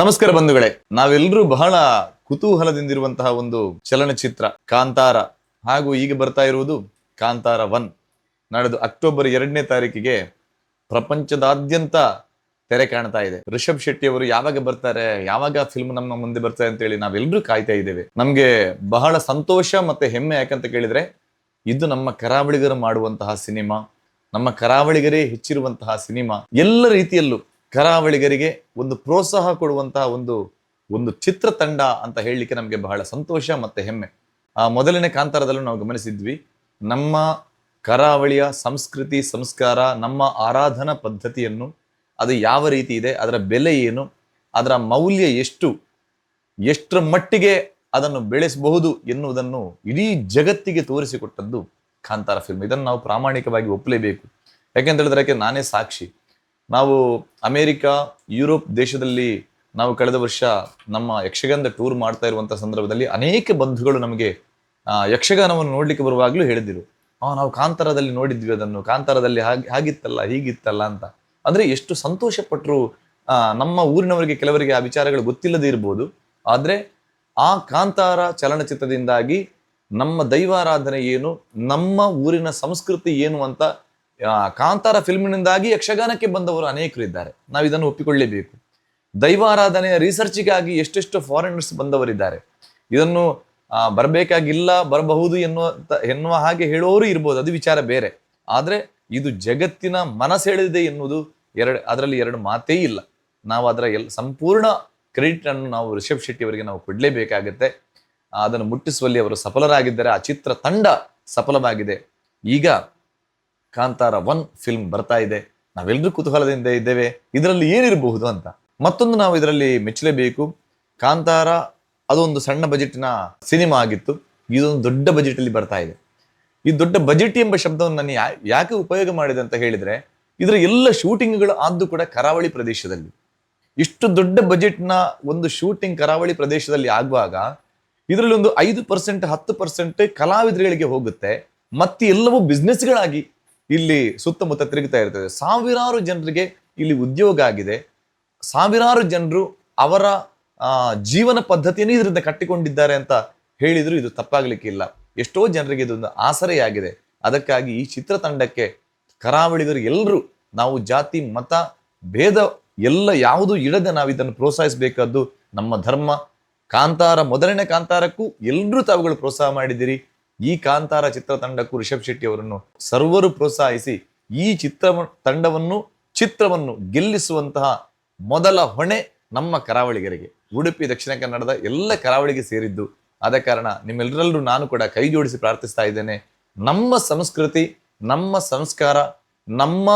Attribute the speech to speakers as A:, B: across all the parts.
A: ನಮಸ್ಕಾರ ಬಂಧುಗಳೇ. ನಾವೆಲ್ಲರೂ ಬಹಳ ಕುತೂಹಲದಿಂದಿರುವಂತಹ ಒಂದು ಚಲನಚಿತ್ರ, ಕಾಂತಾರ, ಹಾಗೂ ಈಗ ಬರ್ತಾ ಇರುವುದು ಕಾಂತಾರ ಒನ್. ನಾಡಿದ್ದು ಅಕ್ಟೋಬರ್ ಎರಡನೇ ತಾರೀಕಿಗೆ ಪ್ರಪಂಚದಾದ್ಯಂತ ತೆರೆ ಕಾಣ್ತಾ ಇದೆ. ರಿಷಬ್ ಶೆಟ್ಟಿ ಅವರು ಯಾವಾಗ ಬರ್ತಾರೆ, ಯಾವಾಗ ಫಿಲ್ಮ್ ನಮ್ಮ ಮುಂದೆ ಬರ್ತಾರೆ ಅಂತ ಹೇಳಿ ನಾವೆಲ್ಲರೂ ಕಾಯ್ತಾ ಇದ್ದೇವೆ. ನಮ್ಗೆ ಬಹಳ ಸಂತೋಷ ಮತ್ತೆ ಹೆಮ್ಮೆ ಯಾಕಂತ ಕೇಳಿದ್ರೆ, ಇದು ನಮ್ಮ ಕರಾವಳಿಗರು ಮಾಡುವಂತಹ ಸಿನಿಮಾ, ನಮ್ಮ ಕರಾವಳಿಗರೇ ಹೆಚ್ಚಿರುವಂತಹ ಸಿನಿಮಾ. ಎಲ್ಲ ರೀತಿಯಲ್ಲೂ ಕರಾವಳಿಗರಿಗೆ ಒಂದು ಪ್ರೋತ್ಸಾಹ ಕೊಡುವಂತಹ ಒಂದು ಒಂದು ಚಿತ್ರ ತಂಡ ಅಂತ ಹೇಳಲಿಕ್ಕೆ ನಮಗೆ ಬಹಳ ಸಂತೋಷ ಮತ್ತೆ ಹೆಮ್ಮೆ. ಆ ಮೊದಲನೇ ಕಾಂತಾರದಲ್ಲೂ ನಾವು ಗಮನಿಸಿದ್ವಿ, ನಮ್ಮ ಕರಾವಳಿಯ ಸಂಸ್ಕೃತಿ, ಸಂಸ್ಕಾರ, ನಮ್ಮ ಆರಾಧನಾ ಪದ್ಧತಿಯನ್ನು, ಅದು ಯಾವ ರೀತಿ ಇದೆ, ಅದರ ಬೆಲೆ ಏನು, ಅದರ ಮೌಲ್ಯ ಎಷ್ಟು, ಎಷ್ಟರ ಮಟ್ಟಿಗೆ ಅದನ್ನು ಬೆಳೆಸಬಹುದು ಎನ್ನುವುದನ್ನು ಇಡೀ ಜಗತ್ತಿಗೆ ತೋರಿಸಿಕೊಟ್ಟದ್ದು ಕಾಂತಾರ ಫಿಲ್ಮ್ ಇದನ್ನು ನಾವು ಪ್ರಾಮಾಣಿಕವಾಗಿ ಒಪ್ಪಲೇಬೇಕು. ಯಾಕೆಂತ ಹೇಳಿದ್ರೆ ನಾನೇ ಸಾಕ್ಷಿ. ನಾವು ಅಮೇರಿಕಾ, ಯುರೋಪ್ ದೇಶದಲ್ಲಿ ನಾವು ಕಳೆದ ವರ್ಷ ನಮ್ಮ ಯಕ್ಷಗಾನದ ಟೂರ್ ಮಾಡ್ತಾ ಇರುವಂತಹ ಸಂದರ್ಭದಲ್ಲಿ ಅನೇಕ ಬಂಧುಗಳು ನಮಗೆ ಯಕ್ಷಗಾನವನ್ನು ನೋಡ್ಲಿಕ್ಕೆ ಬರುವಾಗಲೂ ಹೇಳಿದರು. ಆ, ನಾವು ಕಾಂತಾರದಲ್ಲಿ ನೋಡಿದ್ವಿ ಅದನ್ನು. ಕಾಂತಾರದಲ್ಲಿ ಹಾಗೆ, ಹಾಗಿತ್ತಲ್ಲ, ಹೀಗಿತ್ತಲ್ಲ ಅಂತ. ಅಂದ್ರೆ ಎಷ್ಟು ಸಂತೋಷ ಪಟ್ಟರು ನಮ್ಮ ಊರಿನವರಿಗೆ, ಕೆಲವರಿಗೆ ಆ ವಿಚಾರಗಳು ಗೊತ್ತಿಲ್ಲದೇ ಇರ್ಬೋದು. ಆದ್ರೆ ಆ ಕಾಂತಾರ ಚಲನಚಿತ್ರದಿಂದಾಗಿ ನಮ್ಮ ದೈವಾರಾಧನೆ ಏನು, ನಮ್ಮ ಊರಿನ ಸಂಸ್ಕೃತಿ ಏನು ಅಂತ ಕಾಂತಾರ ಫಿಲ್ಮಿನಿಂದಾಗಿ ಯಕ್ಷಗಾನಕ್ಕೆ ಬಂದವರು ಅನೇಕರು ಇದ್ದಾರೆ. ನಾವು ಇದನ್ನು ಒಪ್ಪಿಕೊಳ್ಳಲೇಬೇಕು ದೈವಾರಾಧನೆಯ ರಿಸರ್ಚ್ಗಾಗಿ ಎಷ್ಟೆಷ್ಟು ಫಾರಿನರ್ಸ್ ಬಂದವರಿದ್ದಾರೆ. ಇದನ್ನು ಬರಬೇಕಾಗಿಲ್ಲ, ಬರಬಹುದು ಎನ್ನುವ ಎನ್ನುವ ಹಾಗೆ ಹೇಳೋರು ಇರ್ಬೋದು. ಅದು ವಿಚಾರ ಬೇರೆ. ಆದರೆ ಇದು ಜಗತ್ತಿನ ಮನಸೆಳೆದಿದೆ ಎನ್ನುವುದು ಎರಡು, ಅದರಲ್ಲಿ ಎರಡು ಮಾತೇ ಇಲ್ಲ. ನಾವು ಅದರ ಎಲ್, ಸಂಪೂರ್ಣ ಕ್ರೆಡಿಟ್ ಅನ್ನು ನಾವು ರಿಷಬ್ ಶೆಟ್ಟಿ ಅವರಿಗೆ ನಾವು ಕೊಡಲೇಬೇಕಾಗತ್ತೆ. ಅದನ್ನು ಮುಟ್ಟಿಸುವಲ್ಲಿ ಅವರು ಸಫಲರಾಗಿದ್ದಾರೆ. ಆ ಚಿತ್ರ ತಂಡ ಸಫಲವಾಗಿದೆ. ಈಗ ಕಾಂತಾರ ಒನ್ ಫಿಲ್ಮ್ ಬರ್ತಾ ಇದೆ. ನಾವೆಲ್ಲರೂ ಕುತೂಹಲದಿಂದ ಇದ್ದೇವೆ. ಇದರಲ್ಲಿ ಏನಿರಬಹುದು ಅಂತ? ಮತ್ತೊಂದು ನಾವು ಇದರಲ್ಲಿ ಮೆಚ್ಚಲೇಬೇಕು. ಕಾಂತಾರ, ಅದೊಂದು ಸಣ್ಣ ಬಜೆಟ್ನ ಸಿನಿಮಾ ಆಗಿತ್ತು. ಇದೊಂದು ದೊಡ್ಡ ಬಜೆಟ್ ಅಲ್ಲಿ ಬರ್ತಾ ಇದೆ. ಈ ದೊಡ್ಡ ಬಜೆಟ್ ಎಂಬ ಶಬ್ದವನ್ನು ನಾನು ಯಾಕೆ ಉಪಯೋಗ ಮಾಡಿದೆ ಅಂತ ಹೇಳಿದ್ರೆ ಇದರ ಎಲ್ಲ ಶೂಟಿಂಗ್ಗಳು ಆದ್ದು ಕೂಡ ಕರಾವಳಿ ಪ್ರದೇಶದಲ್ಲಿ. ಇಷ್ಟು ದೊಡ್ಡ ಬಜೆಟ್ನ ಒಂದು ಶೂಟಿಂಗ್ ಕರಾವಳಿ ಪ್ರದೇಶದಲ್ಲಿ ಆಗುವಾಗ, ಇದರಲ್ಲಿ ಒಂದು ಐದು ಪರ್ಸೆಂಟ್ ಹತ್ತು ಪರ್ಸೆಂಟ್ ಕಲಾವಿದರುಗಳಿಗೆ ಹೋಗುತ್ತೆ. ಮತ್ತೆ ಎಲ್ಲವೂ ಬಿಸ್ನೆಸ್ಗಳಾಗಿ ಇಲ್ಲಿ ಸುತ್ತಮುತ್ತ ತಿರುಗ್ತಾ ಇರ್ತದೆ. ಸಾವಿರಾರು ಜನರಿಗೆ ಇಲ್ಲಿ ಉದ್ಯೋಗ ಆಗಿದೆ. ಸಾವಿರಾರು ಜನರು ಅವರ ಜೀವನ ಪದ್ಧತಿಯನ್ನು ಇದರಿಂದ ಕಟ್ಟಿಕೊಂಡಿದ್ದಾರೆ ಅಂತ ಹೇಳಿದ್ರು ಇದು ತಪ್ಪಾಗ್ಲಿಕ್ಕೆ ಇಲ್ಲ. ಎಷ್ಟೋ ಜನರಿಗೆ ಇದೊಂದು ಆಸರೆಯಾಗಿದೆ. ಅದಕ್ಕಾಗಿ ಈ ಚಿತ್ರತಂಡಕ್ಕೆ ಕರಾವಳಿಗರು ಎಲ್ಲರೂ ನಾವು ಜಾತಿ, ಮತ, ಭೇದ ಎಲ್ಲ ಯಾವುದು ಇಡದೆ ನಾವು ಇದನ್ನು ಪ್ರೋತ್ಸಾಹಿಸಬೇಕಾದ್ದು ನಮ್ಮ ಧರ್ಮ. ಕಾಂತಾರ, ಮೊದಲನೇ ಕಾಂತಾರಕ್ಕೂ ಎಲ್ಲರೂ ತಾವುಗಳು ಪ್ರೋತ್ಸಾಹ ಮಾಡಿದಿರಿ ಈ ಕಾಂತಾರ ಚಿತ್ರತಂಡಕ್ಕೂ ರಿಷಬ್ ಶೆಟ್ಟಿ ಅವರನ್ನು ಸರ್ವರು ಪ್ರೋತ್ಸಾಹಿಸಿ ಈ ಚಿತ್ರ ತಂಡವನ್ನು, ಚಿತ್ರವನ್ನು ಗೆಲ್ಲಿಸುವಂತಹ ಮೊದಲ ಹೊಣೆ ನಮ್ಮ ಕರಾವಳಿಗರಿಗೆ. ಉಡುಪಿ, ದಕ್ಷಿಣ ಕನ್ನಡದ ಎಲ್ಲ ಕರಾವಳಿಗೆ ಸೇರಿದ್ದು. ಆದ ಕಾರಣ ನಿಮ್ಮೆಲ್ಲರಲ್ಲೂ ನಾನು ಕೂಡ ಕೈ ಜೋಡಿಸಿ ಪ್ರಾರ್ಥಿಸ್ತಾ ಇದ್ದೇನೆ. ನಮ್ಮ ಸಂಸ್ಕೃತಿ, ನಮ್ಮ ಸಂಸ್ಕಾರ, ನಮ್ಮ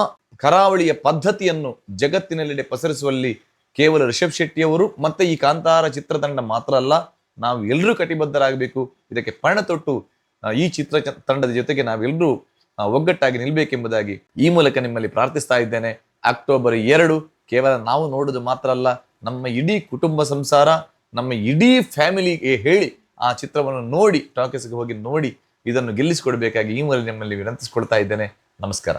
A: ಕರಾವಳಿಯ ಪದ್ಧತಿಯನ್ನು ಜಗತ್ತಿನೆಲ್ಲೆಡೆ ಪಸರಿಸುವಲ್ಲಿ ಕೇವಲ ರಿಷಬ್ ಶೆಟ್ಟಿಯವರು ಮತ್ತೆ ಈ ಕಾಂತಾರ ಚಿತ್ರತಂಡ ಮಾತ್ರ ಅಲ್ಲ, ನಾವು ಎಲ್ಲರೂ ಕಟಿಬದ್ಧರಾಗಬೇಕು. ಇದಕ್ಕೆ ಪಣ ತೊಟ್ಟು ಈ ಚಿತ್ರ ತಂಡದ ಜೊತೆಗೆ ನಾವೆಲ್ಲರೂ ಒಗ್ಗಟ್ಟಾಗಿ ನಿಲ್ಬೇಕೆಂಬುದಾಗಿ ಈ ಮೂಲಕ ನಿಮ್ಮಲ್ಲಿ ಪ್ರಾರ್ಥಿಸ್ತಾ ಇದ್ದೇನೆ. ಅಕ್ಟೋಬರ್ ಎರಡು ಕೇವಲ ನಾವು ನೋಡುದು ಮಾತ್ರ ಅಲ್ಲ, ನಮ್ಮ ಇಡೀ ಕುಟುಂಬ ಸಂಸಾರ, ನಮ್ಮ ಇಡೀ ಫ್ಯಾಮಿಲಿಗೆ ಹೇಳಿ ಆ ಚಿತ್ರವನ್ನು ನೋಡಿ, ಟಾಕೀಸ್ಗೆ ಹೋಗಿ ನೋಡಿ, ಇದನ್ನು ಗೆಲ್ಲಿಸಿಕೊಡ್ಬೇಕಾಗಿ ಈ ಮೂಲಕ ನಿಮ್ಮಲ್ಲಿ ವಿನಂತಿಸಿಕೊಳ್ತಾ ಇದ್ದೇನೆ. ನಮಸ್ಕಾರ.